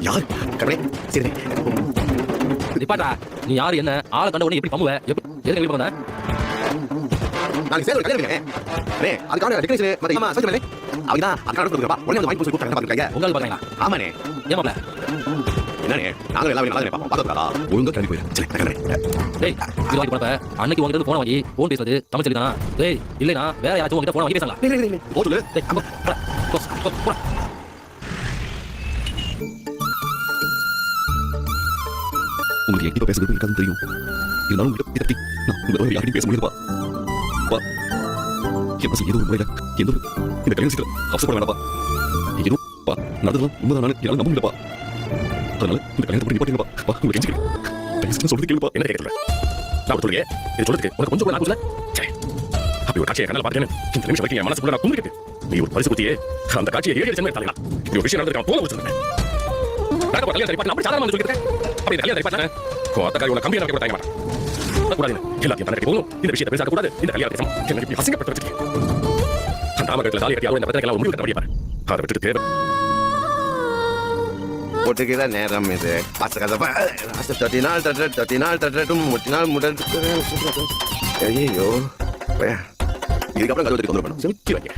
யார்? கடவுளே சரி நிப்பாட்டா நீ யாரு என்ன? ஆளை கண்ட உடனே எப்படி பம்புவ எப்படி எதுக்கு வெளியே போன நாளைக்கு சேர் கல்யாணம் அதுக்கான டெக்கரேஷன் மத்த ஆமா சரி அவங்க தான் அதுக்கான கொடுக்குறப்பா உடனே வந்து வாங்கி போய் கூப்பிட்டாங்க பாத்துருக்காங்க உங்க ஆள் பாருங்களா ஆமாண்ணே. ஏமாப்ல என்னண்ணே நாங்களும் எல்லாரும் நல்லா பார்ப்போம். பார்த்துக்கா ஒழுங்கா கிளம்பி போயிரு. சரி டேய் இது வாங்கி போனப்ப அன்னைக்கு உங்ககிட்ட போன வாங்கி போன் பேசுறது தமிழ் சொல்லி தானா டேய் இல்லைனா வேற யாராச்சும் உங்ககிட்ட போன வாங்கி பேசலாம் ஓட்டுல டேய் உங்களுக்கு எங்கிட்ட பேசுறது எனக்கு தெரியும். இருந்தாலும் உங்ககிட்ட இதை பத்தி நான் உங்களை யாரையும் பேச முடியாதுப்பா. பா என் பசங்க ஏதோ ஒரு முறையில எந்த ஒரு இந்த கல்யாணம் சீக்கிரம் அவசரப்பட வேண்டாப்பா ஏதோ பா நடந்ததுலாம் உண்மைதான். நான் என்னால நம்ப முடியலப்பா. அதனால இந்த கல்யாணத்தை பண்ணி பாட்டுங்கப்பா பா உங்களை கெஞ்சிக்கிறேன். சொல்றது கேளுப்பா. என்ன கேட்கல நான் சொல்லுங்க இது சொல்றதுக்கு உனக்கு கொஞ்சம் கூட நான் கூச்சல அப்படி ஒரு காட்சியை கண்ணால பார்த்தேன்னு இந்த நிமிஷம் வரைக்கும் என் மனசுக்குள்ள நான் கும்பிட்டு நீ ஒரு பரிசு குத்தியே அந்த காட்சியை ஏழு சென்னை தலைலாம் இப்படி ஒரு விஷயம் நடந்திருக்கான் தோண வச்சிருக்கேன் நடக்க கல்யாணம் பார்த்து அப்படி சாதாரணமாக சொல்லிட்டு அப்படி இந்த கல்யாணம் தரிப்பாட்டு உன் அத்த காரி உன கம்பி நடக்க மாட்டேன் கூடாது எல்லாத்தையும் தலை போகணும் இந்த விஷயத்தை பேசாத கூடாது இந்த கல்யாணத்தை என்ன இப்படி அசிங்கப்பட்டு வச்சிருக்கேன் அந்த ராமகத்தில் தாலி கட்டி அவன் இந்த பிரச்சனை முடிவு கட்ட முடியாது அதை விட்டுட்டு தேவை ஒட்டுகிற நேரம் இது தொட்டி நாள் தட்டு தொட்டி நாள் தட்டட்டும் முட்டி நாள் முடல் ஐயோ இதுக்கப்புறம் கருவத்துக்கு தொந்தரவு பண்ணும் செலுத்தி வைக்க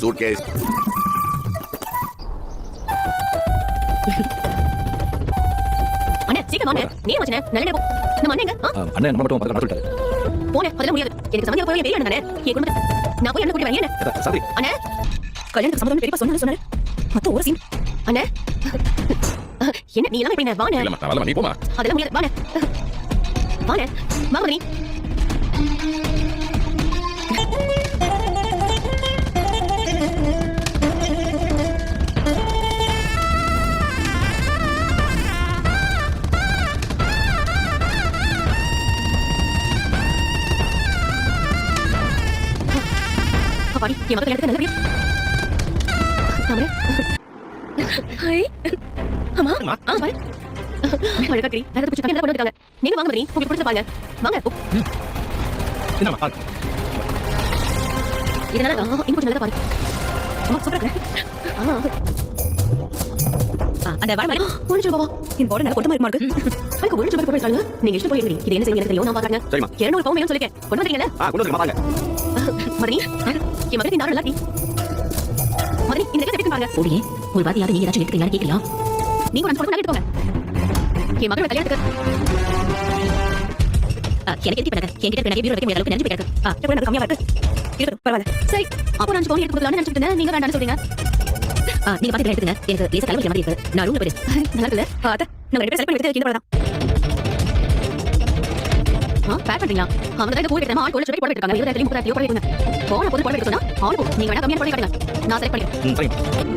சூட் கேஸ் அண்ணே சீக்கிரம் வாங்க. நீ வச்சனே நல்ல நேரம் நம்ம அண்ணன் எங்க? அண்ணன் நம்ம மட்டும் பக்கத்துல சொல்லிட்டாரு போனே அதெல்லாம் முடியாது. எனக்கு சம்மந்தம் போய் பெரிய அண்ணன். என் குடும்பத்தை நான் போய் அண்ணன் கூட்டி வரேன். சாரி அண்ணே. கல்யாணத்துக்கு சம்மந்தம் பெரியப்பா சொன்னாரு சொன்னாரு. மொத்தம் ஒரு சீன் அண்ணே. என்ன நீ எல்லாம் எப்படி போமா அதெல்லாம் முடியாது. வாண்ணே வாண்ணே வாங்க நீ அப்பாடி என் மகள் எடுத்து நல்லபடியா அவரே ஹாய் அம்மா ஆ பாரு அழகா கறி வேற பிடிச்சி என்ன கொண்டு வந்துட்டாங்க நீங்க வாங்க மணி உங்களுக்கு பிடிச்ச பாருங்க வாங்க ஓ, என்னம்மா பாரு. இதனால இன்னும் கொஞ்சம் அம்மா சூப்பரா அந்த வர மாதிரி ஒழிச்சு பாவா இந்த போட நல்ல கொட்டமா இருக்கு அதுக்கு ஒழிச்சு பாரு போய் நீங்க இஷ்டம் போயிருங்க இது என்ன செய்யுங்க எனக்கு தெரியும் நான் பாக்குறேன் சரிம்மா. இருநூறு பவுன் வேணும் சொல்லிருக்கேன் கொண்டு வந்துருக்கீங்களா கொண்டு மதனி என் மகன் இந்த நல்லா மதனி இந்த பாருங்க ஓடியே ஒரு வாதி யாரும் நீங்க ஏதாச்சும் எடுத்துக்கீங்களா கேட்கலாம் நீங்க ஒரு பொண்ணு எடுத்துக்கோங்க என் மகளோட கல்யாணத்துக்கு எனக்கு எதுக்கு என்கிட்ட இருக்க நிறைய பீரோ வைக்க முடியாத அளவுக்கு நினைச்சு பிறகு ஆ எவ்வளவு எனக்கு கம்மியா இருக்கு இருக்கட்டும் பரவாயில்ல சரி அப்போ நான் அஞ்சு பவுன் எடுத்து கொடுக்கலாம்னு நினைச்சிட்டு இருந்தேன் நீங்க வேண்டாம்னு சொல்றீங்க ஆ நீங்க பாத்துட்டு எடுத்துங்க எனக்கு லேசா கலவரி மாதிரி இருக்கு நான் ரூம்ல போயிடு நல்லா இருக்குல்ல ஆ அத்தை நம்ம ரெண்டு பேரும் செலக்ட் பண்ணி எடுத்து பேக் பண்றீங்களா அவங்க தான் போய் எடுத்தா ஆள் கொள்ள சொல்லி போட இருக்காங்க இருபதாயிரத்தி முப்பதாயிரத்தி போட வைங்க போன போது போட வைக்க சொன்னா ஆள் போ நீங்க வேணா கம்மியா போட காட்டுங்க நான் செலக்ட் பண்ணிக்கிறேன்